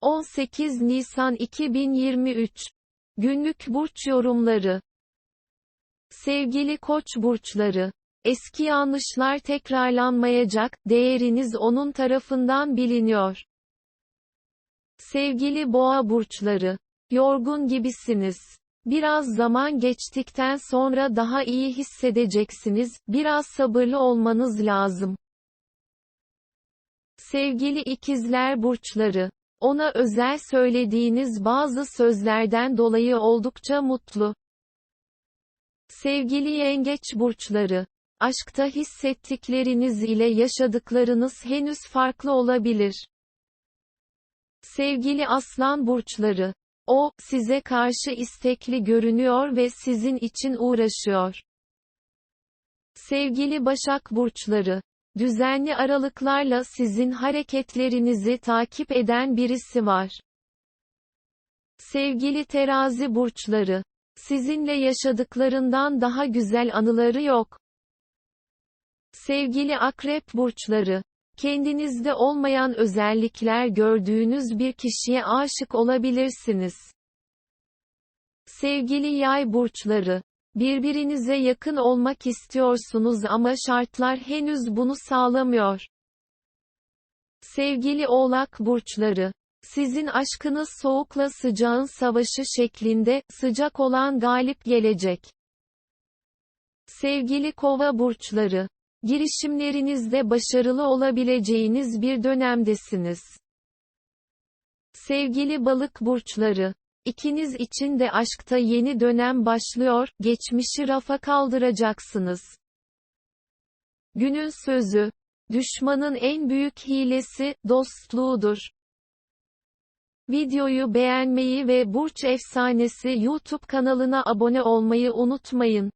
18 Nisan 2023 Günlük burç yorumları Sevgili Koç burçları, eski yanlışlar tekrarlanmayacak, değeriniz onun tarafından biliniyor. Sevgili Boğa burçları, yorgun gibisiniz. Biraz zaman geçtikten sonra daha iyi hissedeceksiniz, biraz sabırlı olmanız lazım. Sevgili ikizler burçları, ona özel söylediğiniz bazı sözlerden dolayı oldukça mutlu. Sevgili yengeç burçları, aşkta hissettikleriniz ile yaşadıklarınız henüz farklı olabilir. Sevgili aslan burçları, o, size karşı istekli görünüyor ve sizin için uğraşıyor. Sevgili Başak burçları, düzenli aralıklarla sizin hareketlerinizi takip eden birisi var. Sevgili terazi burçları, sizinle yaşadıklarından daha güzel anıları yok. Sevgili akrep burçları, kendinizde olmayan özellikler gördüğünüz bir kişiye aşık olabilirsiniz. Sevgili yay burçları, birbirinize yakın olmak istiyorsunuz ama şartlar henüz bunu sağlamıyor. Sevgili oğlak burçları, sizin aşkınız soğukla sıcağın savaşı şeklinde, sıcak olan galip gelecek. Sevgili kova burçları, girişimlerinizde başarılı olabileceğiniz bir dönemdesiniz. Sevgili balık burçları, ikiniz için de aşkta yeni dönem başlıyor, geçmişi rafa kaldıracaksınız. Günün sözü, düşmanın en büyük hilesi, dostluğudur. Videoyu beğenmeyi ve Burç Efsanesi YouTube kanalına abone olmayı unutmayın.